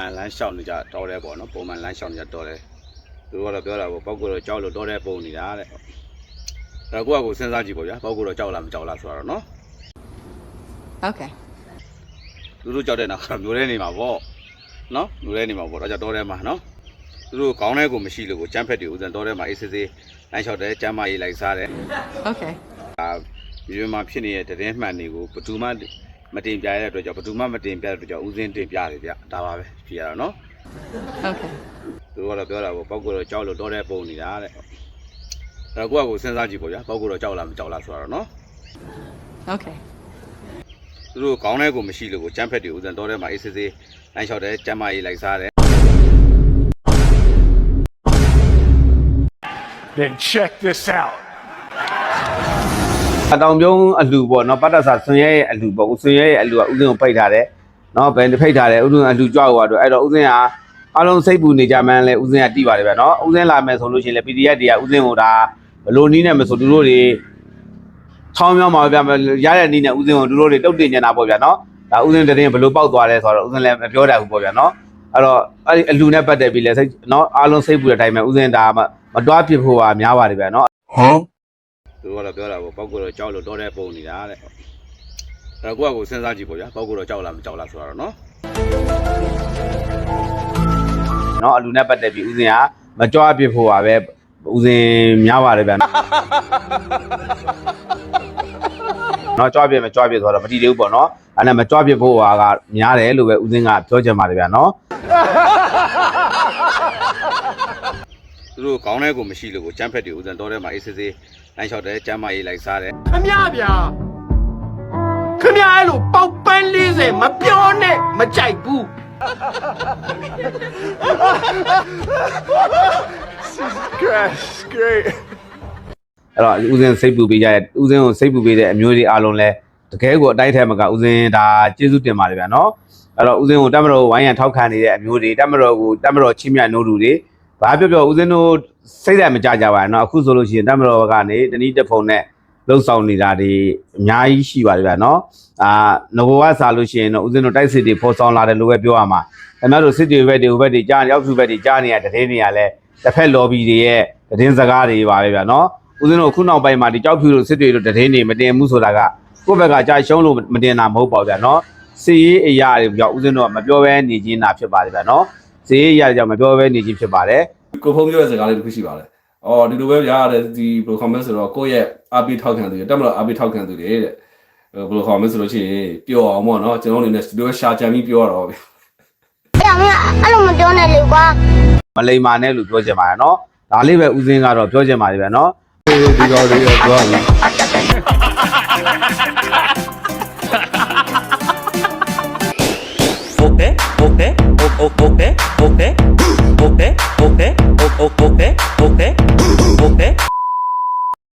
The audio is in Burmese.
မ်းလျှောက်နေကြတော်တယ်ပေါ့နော်ပုံမှန်လမ်းလျှောက်နေကြတော်တယ်သူတို့ကတော့ပြောတာပေါ့ပောက်ကိုတော့ကြောက်လို့တော်တယ်ပုံနေတာတဲ့အဲ့တော့ကိုကကိုစဉ်းစားကြည့်ပေါ့ဗျာပောက်ကိုတော့ကြောက်လားမကြောက်လားဆိုတော့နော် Okay. သူတို့ကြောက်တဲ့နောက်ကတော့မျိုးရဲနေမှာပေါ့နော်မျိုးရဲနေမှာပေါ့ဒါကြောင့်တော်တယ်မှာနော်သူတို့ကောင်းတဲ့ကိုမရှိလို့ကိုကျန်းဖက်တွေဦးဇံတော်တယ်မှာအေးစစ်စစ်လမ်းလျှောက်တယ်ကျမ်းမာရေးလိုက်စားတယ် Okay. အာမြေပြင်မှာဖြစ်နေတဲ့တည်င်းမှန်တွေကိုဘယ်သူမှ မတင်ပြရတဲ့အတွက်ကြောင့်ဘယ်သူမှမတင်ပြတဲ့အတွက်ကြောင့်ဦးစင်းတင်ပြတယ်ဗျဒါပါပဲဖြစ်ရတော့နော် Okay. သူတို့ကတော့ပြောတာပေါ့ပောက်ကိုတော့ကြောက်လို့တော်တဲ့ပုံနေတာတဲ့အဲ့တော့ကိုကကိုစဉ်းစားကြည့်ပေါ့ဗျာပောက်ကိုတော့ကြောက်လားမကြောက်လားဆိုတော့နော် Okay. သူတို့ကောင်းတဲ့ကိုမရှိလို့ကိုကျန်းဖက်တွေဦးစံတော်တဲ့မှာအေးစစ်စစ်လမ်းလျှောက်တယ်ကျမ်းမာရေးလိုက်စားတယ် Then check this out. အတောင်ပြုံးအလူပေါ့နော်ပတ်သက်စာဆွန်ရဲရဲ့အလူပေါ့ဦးဆွန်ရဲရဲ့အလူကဦးစင်းကိုဖိတ်ထားတယ်နော်ဘယ်ဖိတ်ထားတယ်ဦးစင်းအလူကြွားဟိုတော့အဲ့တော့ဦးစင်းကအလုံးစိတ်ပူနေကြမှန်းလဲဦးစင်းကတိပါတယ်ဗျနော်ဦးစင်းလာမယ်ဆိုလို့ရှိရင်လေ PDF တွေကဦးစင်းကိုဒါဘလို့နီးနေမဆိုသူတို့တွေချောင်းမြောင်းပါဗျရတဲ့နီးနဲ့ဦးစင်းကိုသူတို့တွေတုတ်တင်နေတာပေါ့ဗျနော်ဒါဦးစင်းတရင်ဘလို့ပောက်သွားလဲဆိုတော့ဦးစင်းလည်းမပြောတတ်ဘူးပေါ့ဗျနော်အဲ့တော့အဲ့ဒီအလူနဲ့ပတ်သက်ပြီးလဲစိတ်နော်အားလုံးစိတ်ပူတဲ့အတိုင်းပဲဦးစင်းဒါမမတွားဖြစ်ဖို့ကများပါတယ်ဗျနော် သူတို့ကတော့ပြောတာပေါ့ပေါက်ကိုတော့ကြောက်လို့တော့တဲ့ပုံနေတာတဲ့အဲ့တော့ကိုယ့်အကိုစဉ်းစားကြည့်ပေါ့ဗျာပေါက်ကိုတော့ကြောက်လားမကြောက်လားဆိုတာတော့နော်နော်အလူနဲ့ပတ်သက်ပြီးဥစဉ်ကမကြွားပြဖို့ပါပဲဥစဉ်များပါတယ်ဗျာနော်ကြွားပြမကြွားပြဆိုတော့မတိသေးဘူးပေါ့နော်အဲ့ဒါမကြွားပြဖို့ဟာကများတယ်လို့ပဲဥစဉ်ကပြောချင်ပါတယ်ဗျာနော် သူတို့ခေါင်းထဲကိုမရှိလို့ကိုကျမ်းဖက်တွေဦးစံတော်ထဲမှာအေးဆေးဆေးလမ်းလျှောက်တယ်ကျမ်းမအေးလိုက်စားတယ်ခမရဗျာခမရအဲ့လိုပေါက်ပန်း40မပြောနဲ့မကြိုက်ဘူးအဲ့တော့ဦးစင်းစိတ်ပူပေးကြတဲ့ဦးစင်းကိုစိတ်ပူပေးတဲ့အမျိုးတွေအားလုံးလဲတကယ်ကိုအတိုက်ထဲမှာကဦးစင်းဒါကျေးဇူးတင်ပါတယ်ဗျာနော်အဲ့တော့ဦးစင်းကိုတမတော်ဝိုင်းရန်ထောက်ခံနေတဲ့အမျိုးတွေတမတော်ကိုတမတော်ချင်းမြတ်နိုးသူတွေ ဘာပြောပြောဦးစင်တို့စိတ်ဓာတ်မကြကြပါနဲ့เนาะအခုဆိုလို့ရှိရင်တမတော်ကနေတနည်းတစ်ဖုံနဲ့လှုပ်ဆောင်နေတာတွေအများကြီးရှိပါတယ်ဗျာเนาะအာငဘဝစားလို့ရှိရင်တော့ဦးစင်တို့တိုက်စစ်တွေဖော်ဆောင်လာတယ်လို့ပဲပြောရမှာခင်ဗျားတို့စစ်တွေဘက်တွေဟိုဘက်တွေကြားရောက်စုဘက်တွေကြားနေရတဲ့တဲ့နေရလဲတစ်ဖက် lobby တွေရဲ့သတင်းစကားတွေပါပဲဗျာเนาะ ဦးဇင်းတို့ခုနောက်ပိုင်းမှာဒီကြောက်ဖြူတို့စစ်တွေတို့တည်င်းတွေမတင်ဘူးဆိုတာကကိုယ့်ဘက်ကကြာရှုံးလို့မတင်တာမဟုတ်ပါဘူးဗျာနော်စီရေးအရာတွေကြောင့်ဦးဇင်းတို့ကမပြောဘဲနေခြင်းတာဖြစ်ပါတယ်ဗျာနော်စီရေး အရာတွေကြောင့်မပြောဘဲနေခြင်းဖြစ်ပါတယ်ကိုဖုံးပြောတဲ့စကားလေးတစ်ခုရှိပါတယ်။အော်ဒီလိုပဲရားရတယ်ဒီဘယ်လိုခေါ်မလဲဆိုတော့ကိုယ့်ရဲ့အပိထောက်ခံသူတွေတက်မလို့အပိထောက်ခံသူတွေတဲ့။ဘယ်လိုခေါ်မလဲဆိုလို့ရှိရင်ပျော်အောင်ပေါ့နော်ကျွန်တော်အနေနဲ့စတူဒီယိုရှာချန်ပြီးပြောရတော့ဗျာအဲ့ဒါမင်းအဲ့လိုမပြောနဲ့လေကွာမလိမ္မာနဲ့လို့ပြောချင်ပါတယ်နော်ဒါလေးပဲဦးဇင်းကတော့ပြောချင်ပါတယ်ဗျာနော်ဒီကောင်လေးကသွားပြီ okay, o- o- okay, okay, okay, okay, o- o- okay, okay.